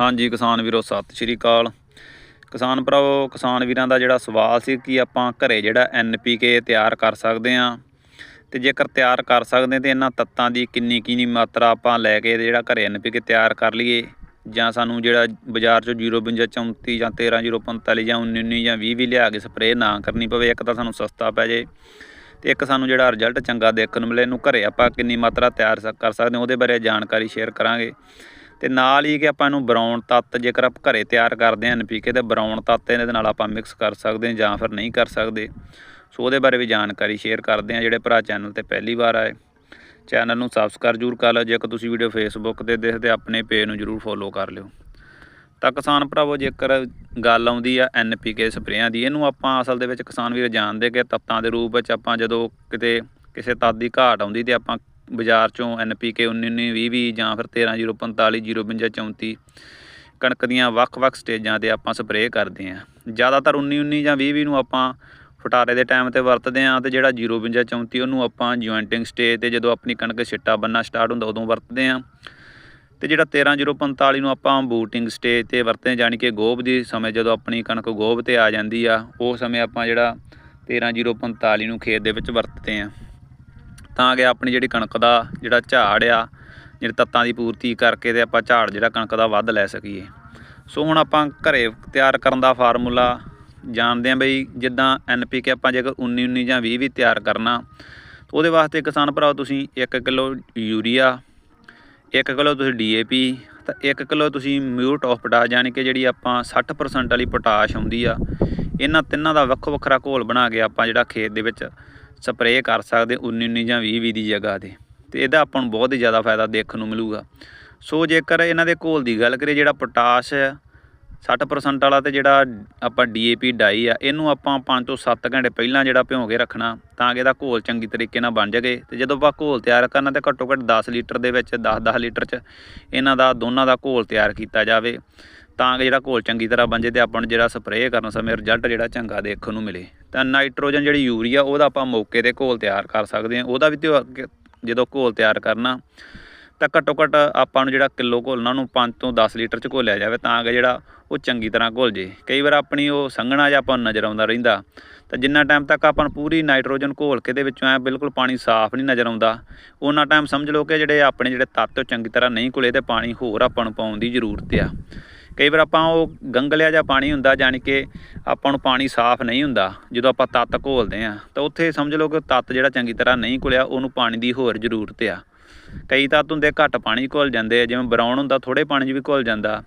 ਹਾਂਜੀ, ਕਿਸਾਨ ਵੀਰੋ, ਸਤਿ ਸ਼੍ਰੀ ਅਕਾਲ। ਕਿਸਾਨ ਭਰਾਓ ਕਿਸਾਨ ਵੀਰਾਂ ਦਾ ਜਿਹੜਾ ਸਵਾਲ ਸੀ ਕਿ ਆਪਾਂ ਘਰੇ ਜਿਹੜਾ ਐਨਪੀਕੇ ਤਿਆਰ ਕਰ ਸਕਦੇ ਹਾਂ। ਤੇ ਜੇਕਰ ਤਿਆਰ ਕਰ ਸਕਦੇ ਤੇ ਇਹਨਾਂ ਤੱਤਾਂ ਦੀ ਕਿੰਨੀ ਕਿੰਨੀ ਮਾਤਰਾ ਆਪਾਂ ਲੈ ਕੇ ਤੇ ਜਿਹੜਾ ਘਰੇ ਐਨਪੀਕੇ ਤਿਆਰ ਕਰ ਲਈਏ। ਜਾਂ ਸਾਨੂੰ ਜਿਹੜਾ ਬਾਜ਼ਾਰ ਚੋਂ 052 34 ਜਾਂ 13045 ਜਾਂ 19 ਜਾਂ 20 ਵੀ ਲਿਆ ਕੇ ਸਪਰੇਅ ਨਾ ਕਰਨੀ ਪਵੇ, ਇੱਕ ਤਾਂ ਸਾਨੂੰ ਸਸਤਾ ਪੈ ਜੇ। ਤੇ ਇੱਕ ਸਾਨੂੰ ਜਿਹੜਾ ਰਿਜ਼ਲਟ ਚੰਗਾ ਦੇਖਣ ਨੂੰ ਮਿਲੇ, ਇਹਨੂੰ ਘਰੇ ਆਪਾਂ ਕਿੰਨੀ ਮਾਤਰਾ ਤਿਆਰ ਸ- ਕਰ ਸਕਦੇ ਹਾਂ, ਉਹਦੇ ਬਾਰੇ ਜਾਣਕਾਰੀ ਸ਼ੇਅਰ ਕਰਾਂਗੇ। ਤੇ ਨਾਲ ਹੀ ਕਿ ਆਪਾਂ ਇਹਨੂੰ ਬਰਾਊਨ ਤੱਤ ਜੇਕਰ ਆਪ ਘਰੇ ਤਿਆਰ ਕਰਦੇ ਹਾਂ ਐਨਪੀਕੇ ਤੇ ਬਰਾਊਨ ਤੱਤ ਇਹਦੇ ਨਾਲ ਆਪਾਂ ਮਿਕਸ ਕਰ ਸਕਦੇ ਹਾਂ ਜਾਂ ਫਿਰ ਨਹੀਂ ਕਰ ਸਕਦੇ। ਸੋ ਉਹਦੇ ਬਾਰੇ ਵੀ ਜਾਣਕਾਰੀ ਸ਼ੇਅਰ ਕਰਦੇ ਹਾਂ। ਜਿਹੜੇ ਭਰਾ ਚੈਨਲ ਤੇ ਪਹਿਲੀ ਵਾਰ ਆਏ ਚੈਨਲ ਨੂੰ ਸਬਸਕ੍ਰਾਈਬ ਜ਼ਰੂਰ ਕਰ ਲਓ। ਜੇਕਰ ਤੁਸੀਂ ਵੀਡੀਓ ਫੇਸਬੁੱਕ ਤੇ ਦੇਖਦੇ ਆਪਣੇ ਪੇਜ ਨੂੰ ਜ਼ਰੂਰ ਫੋਲੋ ਕਰ ਲਿਓ। ਤਾਂ ਕਿਸਾਨ ਭਰਾਵੋ, ਜੇਕਰ ਗੱਲ ਆਉਂਦੀ ਆ ਐਨਪੀਕੇ ਸਪਰੇਆਂ ਦੀ, ਇਹਨੂੰ ਆਪਾਂ ਅਸਲ ਦੇ ਵਿੱਚ ਕਿਸਾਨ ਵੀਰ ਜਾਣਦੇ ਕਿ ਤੱਤਾਂ ਦੇ ਰੂਪ ਵਿੱਚ ਆਪਾਂ ਜਦੋਂ ਕਿਤੇ ਕਿਸੇ ਤੱਤ ਦੀ ਘਾਟ ਆਉਂਦੀ ਤੇ ਆਪਾਂ ਬਾਜ਼ਾਰ ਚੋਂ ਐਨਪੀਕੇ 19 19 20 20 ਜਾਂ ਫਿਰ 13045 052 34 ਕਣਕ ਦੀਆਂ ਵੱਖ-ਵੱਖ ਸਟੇਜਾਂ ਤੇ ਆਪਾਂ ਸਪਰੇਅ ਕਰਦੇ ਆਂ ਜ਼ਿਆਦਾਤਰ 19 19 ਜਾਂ 20 20 ਨੂੰ ਆਪਾਂ ਫਟਾਰੇ ਦੇ ਟਾਈਮ ਤੇ ਵਰਤਦੇ ਆਂ ਤੇ ਜਿਹੜਾ 052 34 ਉਹਨੂੰ ਆਪਾਂ ਜੁਆਇੰਟਿੰਗ ਸਟੇਜ ਤੇ ਜਦੋਂ ਆਪਣੀ ਕਣਕ ਛਿੱਟਾ ਬੰਨਾ ਸਟਾਰਟ ਹੁੰਦਾ ਉਦੋਂ ਵਰਤਦੇ ਆਂ ਤੇ ਜਿਹੜਾ 13045 ਨੂੰ ਆਪਾਂ ਬੂਟਿੰਗ ਸਟੇਜ ਤੇ ਵਰਤਦੇ ਜਾਣੀ ਕਿ ਗੋਭ ਦੀ ਸਮੇਂ ਜਦੋਂ ਆਪਣੀ ਕਣਕ ਗੋਭ ਤੇ ਆ ਜਾਂਦੀ ਆ, ਉਹ ਸਮੇਂ ਆਪਾਂ ਜਿਹੜਾ 13045 ਨੂੰ ਖੇਤ ਦੇ ਵਿੱਚ ਵਰਤਦੇ ਆ ਤਾਂ ਕਿ ਆਪਣੀ ਜਿਹੜੀ ਕਣਕ ਦਾ ਜਿਹੜਾ ਝਾੜ ਆ, ਜਿਹੜੇ ਤੱਤਾਂ ਦੀ ਪੂਰਤੀ ਕਰਕੇ ਤੇ ਆਪਾਂ ਝਾੜ ਜਿਹੜਾ ਕਣਕ ਦਾ ਵੱਧ ਲੈ ਸਕੀਏ। ਸੋ ਹੁਣ ਆਪਾਂ ਘਰੇ ਤਿਆਰ ਕਰਨ ਦਾ ਫਾਰਮੂਲਾ ਜਾਣਦੇ ਆਂ ਬਈ ਜਿੱਦਾਂ ਐਨਪੀਕੇ ਆਪਾਂ ਜੇਕਰ 19 19 ਜਾਂ 20 ਵੀ ਤਿਆਰ ਕਰਨਾ ਉਹਦੇ ਵਾਸਤੇ ਕਿਸਾਨ ਭਰਾਓ ਤੁਸੀਂ 1 ਕਿਲੋ ਯੂਰੀਆ 1 ਕਿਲੋ ਤੁਸੀਂ ਡੀਏਪੀ ਤਾਂ 1 ਕਿਲੋ ਤੁਸੀਂ ਮਿਊਟ ਆਫ ਪੋਟਾਸ਼, ਯਾਨੀ ਕਿ ਜਿਹੜੀ ਆਪਾਂ 60% ਵਾਲੀ ਪੋਟਾਸ਼ ਆਉਂਦੀ ਆ, ਇਹਨਾਂ ਤਿੰਨਾਂ ਦਾ ਵੱਖੋ ਵੱਖਰਾ ਘੋਲ ਬਣਾ ਕੇ ਆਪਾਂ ਜਿਹੜਾ ਖੇਤ ਦੇ ਵਿੱਚ ਸਪਰੇਅ ਕਰ ਸਕਦੇ 19 19 ਜਾਂ 20 20 ਦੀ ਜਗ੍ਹਾ ਤੇ। ਤੇ ਇਹਦਾ ਆਪਾਂ ਨੂੰ ਬਹੁਤ ਹੀ ਜ਼ਿਆਦਾ ਫਾਇਦਾ ਦੇਖਣ ਨੂੰ ਮਿਲੂਗਾ। ਸੋ ਜੇਕਰ ਇਹਨਾਂ ਦੇ ਘੋਲ ਦੀ ਗੱਲ ਕਰੀਏ, ਜਿਹੜਾ ਪੋਟਾਸ਼ 60% ਵਾਲਾ ਤੇ ਜਿਹੜਾ ਆਪਾਂ ਡੀਏਪੀ ਡਾਈ ਆ, ਇਹਨੂੰ ਆਪਾਂ 5 ਤੋਂ 7 ਘੰਟੇ ਪਹਿਲਾਂ ਜਿਹੜਾ ਭਿਉਂ ਕੇ ਰੱਖਣਾ, ਤਾਂ ਕਿ ਇਹਦਾ ਘੋਲ ਚੰਗੀ ਤਰੀਕੇ ਨਾਲ ਬਣ ਜਾਵੇ। ਤੇ ਜਦੋਂ ਆਪਾਂ ਘੋਲ ਤਿਆਰ ਕਰਨਾ, ਤੇ ਘੱਟੋ ਘੱਟ 10 ਲੀਟਰ ਦੇ ਵਿੱਚ 10-10 ਲੀਟਰ ਚ ਇਹਨਾਂ ਦਾ, ਦੋਨਾਂ ਦਾ ਘੋਲ ਤਿਆਰ ਕੀਤਾ ਜਾਵੇ। ਤਾਂ ਕਿ ਜਿਹੜਾ ਘੋਲ ਚੰਗੀ ਤਰ੍ਹਾਂ ਬਣ ਜੇ ਤੇ ਆਪਾਂ ਨੂੰ ਜਿਹੜਾ ਸਪਰੇਅ ਕਰਨ ਸਮੇਂ ਰਿਜ਼ਲਟ ਜਿਹੜਾ ਚੰਗਾ ਦੇਖਣ ਨੂੰ ਮਿਲੇ। ਤਾਂ ਨਾਈਟ੍ਰੋਜਨ ਜਿਹੜੀ ਯੂਰੀਆ, ਉਹਦਾ ਆਪਾਂ ਮੌਕੇ ਤੇ ਘੋਲ ਤਿਆਰ ਕਰ ਸਕਦੇ ਹਾਂ। ਉਹਦਾ ਵੀ ਤੇ ਜਦੋਂ ਘੋਲ ਤਿਆਰ ਕਰਨਾ, ਤਾਂ ਘੱਟੋ ਘੱਟ ਆਪਾਂ ਨੂੰ ਜਿਹੜਾ ਕਿਲੋ ਘੋਲਣਾ ਨੂੰ 5 ਤੋਂ 10 ਲੀਟਰ ਚ ਘੋਲਿਆ ਜਾਵੇ, ਤਾਂ ਕਿ ਜਿਹੜਾ ਉਹ ਚੰਗੀ ਤਰ੍ਹਾਂ ਘੁਲ ਜੇ। ਕਈ ਵਾਰ ਆਪਣੀ ਉਹ ਸੰਘਣਾ ਜਿਹਾ ਆਪਾਂ ਨੂੰ ਨਜ਼ਰ ਆਉਂਦਾ ਰਹਿੰਦਾ। ਤਾਂ ਜਿੰਨਾ ਟਾਈਮ ਤੱਕ ਆਪਾਂ ਨੂੰ ਪੂਰੀ ਨਾਈਟ੍ਰੋਜਨ ਘੋਲ ਕੇ ਦੇ ਵਿੱਚੋਂ ਐ ਬਿਲਕੁਲ ਪਾਣੀ ਸਾਫ਼ ਨਹੀਂ ਨਜ਼ਰ ਆਉਂਦਾ ਉਹਨਾਂ ਟਾਈਮ ਸਮਝ ਲਓ ਕਿ ਜਿਹੜੇ ਆਪਣੇ ਜਿਹੜੇ ਤੱਤ ਉਹ ਚੰਗੀ ਤਰ੍ਹਾਂ ਨਹੀਂ ਘੁਲੇ ਤੇ ਪਾਣੀ ਹੋਰ ਆਪਾਂ ਨੂੰ ਪਾਉਣ ਦੀ ਜ਼ਰੂਰਤ ਆ। ਕਈ ਵਾਰ ਆਪਾਂ ਉਹ ਗੰਗਲਿਆ ਜਿਹਾ ਪਾਣੀ ਹੁੰਦਾ, ਜਾਣੀ ਕਿ ਆਪਾਂ ਨੂੰ ਪਾਣੀ ਸਾਫ਼ ਨਹੀਂ ਹੁੰਦਾ, ਜਦੋਂ ਆਪਾਂ ਤੱਤ ਘੋਲਦੇ ਆ ਤਾਂ ਉੱਥੇ ਸਮਝ ਲਓ ਕਿ ਤੱਤ ਜਿਹੜਾ ਚੰਗੀ ਤਰ੍ਹਾਂ ਨਹੀਂ ਘੁਲਿਆ, ਉਹਨੂੰ ਪਾਣੀ ਦੀ ਹੋਰ ਜ਼ਰੂਰਤ ਆ। ਕਈ ਤੱਤ ਹੁੰਦੇ ਘੱਟ ਪਾਣੀ 'ਚ ਘੁਲ ਜਾਂਦੇ ਆ, ਜਿਵੇਂ ਬਰਾਊਨ ਹੁੰਦਾ ਥੋੜੇ ਪਾਣੀ 'ਚ ਵੀ ਘੁਲ ਜਾਂਦਾ।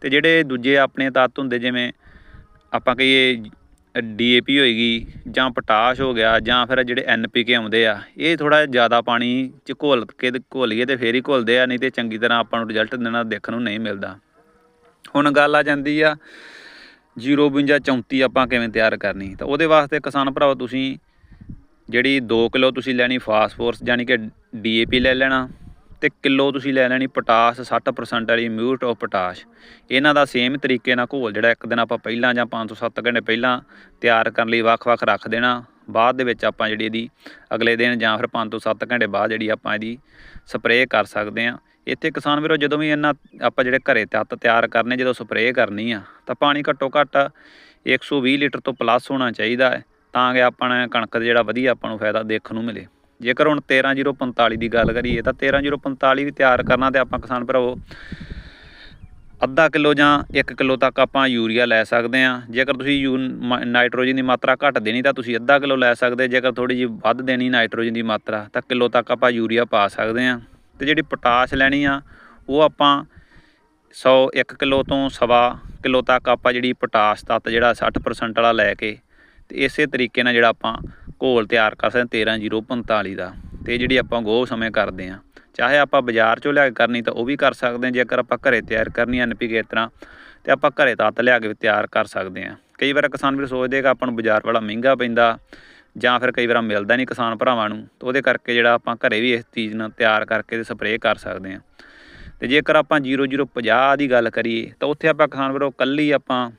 ਤੇ ਜਿਹੜੇ ਦੂਜੇ ਆਪਣੇ ਤੱਤ ਹੁੰਦੇ, ਜਿਵੇਂ ਆਪਾਂ ਕਹੀਏ ਡੀਏਪੀ ਹੋਏਗੀ, ਜਾਂ ਪੋਟਾਸ਼ ਹੋ ਗਿਆ, ਜਾਂ ਫਿਰ ਜਿਹੜੇ ਐਨਪੀਕੇ ਆਉਂਦੇ ਆ, ਇਹ ਥੋੜਾ ਜ਼ਿਆਦਾ ਪਾਣੀ 'ਚ ਘੋਲ ਕੇ ਤੇ ਘੋਲੀਏ ਤੇ ਫੇਰ ਹੀ ਘੁਲਦੇ ਆ, ਨਹੀਂ ਤੇ ਚੰਗੀ ਤਰ੍ਹਾਂ ਆਪਾਂ ਨੂੰ ਰਿਜ਼ਲਟ ਦੇਣਾ ਦੇਖਣ ਨੂੰ ਨਹੀਂ ਮਿਲਦਾ। ਹੁਣ ਗੱਲ ਆ ਜਾਂਦੀ ਆ 052 34 ਆਪਾਂ ਕਿਵੇਂ ਤਿਆਰ ਕਰਨੀ। ਤਾਂ ਉਹਦੇ ਵਾਸਤੇ ਕਿਸਾਨ ਭਰਾਓ ਤੁਸੀਂ ਜਿਹੜੀ 2 ਕਿਲੋ ਤੁਸੀਂ ਲੈਣੀ ਫਾਸਫੋਰਸ ਯਾਨੀ ਕਿ ਡੀਏਪੀ ਲੈ ਲੈਣਾ ਤੇ ਕਿਲੋ ਤੁਸੀਂ ਲੈ ਲੈਣੀ ਪੋਟਾਸ਼ 60% ਵਾਲੀ ਮਿਊਟ ਆਫ ਪੋਟਾਸ਼। ਇਹਨਾਂ ਦਾ ਸੇਮ ਤਰੀਕੇ ਨਾਲ ਘੋਲ ਜਿਹੜਾ ਇੱਕ ਦਿਨ ਆਪਾਂ ਪਹਿਲਾਂ ਜਾਂ 5 ਤੋਂ 7 ਘੰਟੇ ਪਹਿਲਾਂ ਤਿਆਰ ਕਰਨ ਲਈ ਵੱਖ-ਵੱਖ ਰੱਖ ਦੇਣਾ। ਬਾਅਦ ਦੇ ਵਿੱਚ ਆਪਾਂ ਜਿਹੜੀ ਇਹਦੀ ਅਗਲੇ ਦਿਨ ਜਾਂ ਫਿਰ 5 ਤੋਂ 7 ਘੰਟੇ ਬਾਅਦ ਜਿਹੜੀ ਆਪਾਂ ਇਹਦੀ ਸਪਰੇਅ ਕਰ ਸਕਦੇ ਆ ਇੱਥੇ ਕਿਸਾਨ ਵੀਰੋ ਜਦੋਂ ਵੀ ਇਹਨਾਂ ਆਪਾਂ ਜਿਹੜੇ ਘਰੇ ਤੱਤ ਤਿਆਰ ਕਰਨੇ, ਜਦੋਂ ਸਪਰੇਅ ਕਰਨੀ ਆ, ਤਾਂ ਪਾਣੀ ਘੱਟੋ ਘੱਟ 120 ਲੀਟਰ ਤੋਂ ਪਲੱਸ ਹੋਣਾ ਚਾਹੀਦਾ ਹੈ ਤਾਂ ਕਿ ਆਪਣਾ ਕਣਕ ਦਾ ਜਿਹੜਾ ਵਧੀਆ ਆਪਾਂ ਨੂੰ ਫਾਇਦਾ ਦੇਖਣ ਨੂੰ ਮਿਲੇ। ਜੇਕਰ ਹੁਣ 13045 ਦੀ ਗੱਲ ਕਰੀਏ ਤਾਂ 13045 ਵੀ ਤਿਆਰ ਕਰਨਾ ਤੇ ਆਪਾਂ ਕਿਸਾਨ ਭਰਾਵੋ ਅੱਧਾ ਕਿਲੋ ਜਾਂ 1 ਕਿਲੋ ਤੱਕ ਆਪਾਂ ਯੂਰੀਆ ਲੈ ਸਕਦੇ ਹਾਂ। ਜੇਕਰ ਤੁਸੀਂ ਯੂ ਮ- ਨਾਈਟ੍ਰੋਜਨ ਦੀ ਮਾਤਰਾ ਘੱਟ ਦੇਣੀ ਤਾਂ ਤੁਸੀਂ ਅੱਧਾ ਕਿਲੋ ਲੈ ਸਕਦੇ ਜੇਕਰ ਥੋੜੀ ਜਿਹੀ ਵੱਧ ਦੇਣੀ ਨਾਈਟ੍ਰੋਜਨ ਦੀ ਮਾਤਰਾ ਤਾਂ ਕਿਲੋ ਤੱਕ ਆਪਾਂ ਯੂਰੀਆ ਪਾ ਸਕਦੇ ਹਾਂ। ਤੇ ਜਿਹੜੀ ਪੋਟਾਸ਼ ਲੈਣੀ ਆ, ਉਹ ਆਪਾਂ 100 1 ਕਿਲੋ ਤੋਂ ਸਵਾ ਕਿਲੋ ਤੱਕ ਆਪਾਂ ਜਿਹੜੀ ਪੋਟਾਸ਼ ਤੱਤ ਜਿਹੜਾ 60% ਵਾਲਾ ਲੈ ਕੇ ਤੇ ਇਸੇ ਤਰੀਕੇ ਨਾਲ ਜਿਹੜਾ ਆਪਾਂ ਘੋਲ ਤਿਆਰ ਕਰ ਸਕਦੇ 13045 ਦਾ। ਤੇ ਜਿਹੜੀ ਆਪਾਂ ਗੋਹ ਸਮੇਂ ਕਰਦੇ ਆ ਚਾਹੇ ਆਪਾਂ ਬਾਜ਼ਾਰ ਚੋਂ ਲਿਆ ਕੇ ਕਰਨੀ ਤਾਂ ਉਹ ਵੀ ਕਰ ਸਕਦੇ ਹਾਂ, ਜੇਕਰ ਆਪਾਂ ਘਰੇ ਤਿਆਰ ਕਰਨੀ ਐਨਪੀਕੇ ਇਸ ਤਰ੍ਹਾਂ, ਤੇ ਆਪਾਂ ਘਰੇ ਤੱਤ ਲਿਆ ਕੇ ਵੀ ਤਿਆਰ ਕਰ ਸਕਦੇ ਹਾਂ। ਕਈ ਵਾਰ ਕਿਸਾਨ ਵੀਰ ਸੋਚਦੇ ਕਿ ਆਪਾਂ ਨੂੰ ਬਾਜ਼ਾਰ ਵਾਲਾ ਮਹਿੰਗਾ ਪੈਂਦਾ, ਜਾਂ ਫਿਰ ਕਈ ਵਾਰ ਮਿਲਦਾ ਨਹੀਂ ਕਿਸਾਨ ਭਰਾਵਾਂ ਨੂੰ, ਤਾਂ ਉਹਦੇ ਕਰਕੇ ਜਿਹੜਾ ਆਪਾਂ ਘਰੇ ਵੀ ਇਸ ਚੀਜ਼ ਨਾਲ ਤਿਆਰ ਕਰਕੇ ਤੇ ਸਪਰੇਅ ਕਰ ਸਕਦੇ ਹਾਂ। ਤੇ ਜੇਕਰ ਆਪਾਂ 0050 ਦੀ ਗੱਲ ਕਰੀਏ, ਤਾਂ ਉੱਥੇ ਆਪਾਂ ਕਿਸਾਨ ਵੀਰੋ ਕੱਲੀ ਆਪਾਂ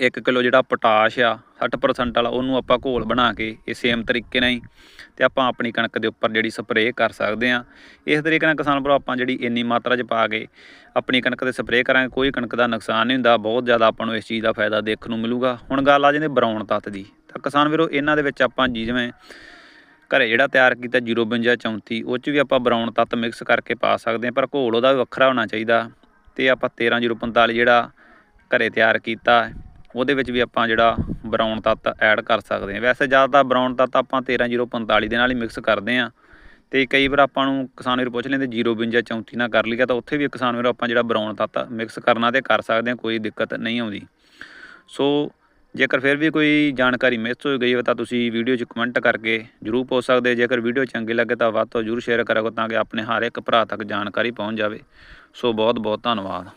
1 ਕਿਲੋ ਜਿਹੜਾ ਪੋਟਾਸ਼ ਆ 60% ਵਾਲਾ, ਉਹਨੂੰ ਆਪਾਂ ਘੋਲ ਬਣਾ ਕੇ ਇਹ ਸੇਮ ਤਰੀਕੇ ਨਾਲ ਹੀ ਤੇ ਆਪਾਂ ਆਪਣੀ ਕਣਕ ਦੇ ਉੱਪਰ ਜਿਹੜੀ ਸਪਰੇਅ ਕਰ ਸਕਦੇ ਆ ਇਸ ਤਰੀਕੇ ਨਾਲ ਕਿਸਾਨ ਭਰਾ ਆਪਾਂ ਜਿਹੜੀ ਇੰਨੀ ਮਾਤਰਾ 'ਚ ਪਾ ਕੇ ਆਪਣੀ ਕਣਕ ਤੇ ਸਪਰੇਅ ਕਰਾਂਗੇ, ਕੋਈ ਕਣਕ ਦਾ ਨੁਕਸਾਨ ਨਹੀਂ ਹੁੰਦਾ, ਬਹੁਤ ਜ਼ਿਆਦਾ ਆਪਾਂ ਨੂੰ ਇਸ ਚੀਜ਼ ਦਾ ਫਾਇਦਾ ਦੇਖਣ ਨੂੰ ਮਿਲੂਗਾ। ਹੁਣ ਗੱਲ ਆ ਜਾਂਦੀ ਬਰਾਉਨ ਤੱਤ ਦੀ, ਤਾਂ ਕਿਸਾਨ ਵੀਰੋ, ਇਹਨਾਂ ਦੇ ਵਿੱਚ ਆਪਾਂ ਜੀ ਜਿਵੇਂ ਘਰੇ ਜਿਹੜਾ ਤਿਆਰ ਕੀਤਾ 052 34 ਉਹ 'ਚ ਵੀ ਆਪਾਂ ਬਰਾਉਨ ਤੱਤ ਮਿਕਸ ਕਰਕੇ ਪਾ ਸਕਦੇ ਹਾਂ, ਪਰ ਘੋਲ ਉਹਦਾ ਵੀ ਵੱਖਰਾ ਹੋਣਾ ਚਾਹੀਦਾ। ਤੇ ਆਪਾਂ 13045 ਜਿਹੜਾ ਘਰੇ ਤਿਆਰ ਕੀਤਾ ਉਹਦੇ ਵਿੱਚ ਵੀ ਆਪਾਂ ਜਿਹੜਾ ਬਰਾਉਨ ਤੱਤ ਐਡ ਕਰ ਸਕਦੇ ਹਾਂ। ਵੈਸੇ ਜ਼ਿਆਦਾਤਰ ਬਰਾਉਨ ਤੱਤ ਆਪਾਂ 13045 ਦੇ ਨਾਲ ਹੀ ਮਿਕਸ ਕਰਦੇ ਹਾਂ। ਤੇ ਕਈ ਵਾਰ ਆਪਾਂ ਨੂੰ ਕਿਸਾਨ ਵੀਰ ਪੁੱਛ ਲੈਂਦੇ 052 34 ਨਾਲ ਕਰ ਲਿਆ ਤਾਂ ਉੱਥੇ ਵੀ ਕਿਸਾਨ ਵੀਰ ਆਪਾਂ ਜਿਹੜਾ ਬਰਾਊਨ ਤੱਤ ਮਿਕਸ ਕਰਨਾ ਤੇ ਕਰ ਸਕਦੇ ਹਾਂ, ਕੋਈ ਦਿੱਕਤ ਨਹੀਂ ਆਉਂਦੀ। ਸੋ ਜੇਕਰ ਫਿਰ ਵੀ ਕੋਈ ਜਾਣਕਾਰੀ ਮਿਸ ਹੋ ਗਈ ਹੋ ਤਾਂ ਤੁਸੀਂ ਵੀਡੀਓ 'ਚ ਕਮੈਂਟ ਕਰਕੇ ਜਰੂਰ ਪੁੱਛ ਸਕਦੇ ਜੇਕਰ ਵੀਡੀਓ ਚੰਗੀ ਲੱਗੇ ਤਾਂ ਵੱਧ ਤੋਂ ਜਰੂਰ ਸ਼ੇਅਰ ਕਰੋ ਤਾਂ ਕਿ ਆਪਣੇ ਹਰ ਇੱਕ ਭਰਾ ਤੱਕ ਜਾਣਕਾਰੀ ਪਹੁੰਚ ਜਾਵੇ। ਸੋ ਬਹੁਤ ਬਹੁਤ ਧੰਨਵਾਦ।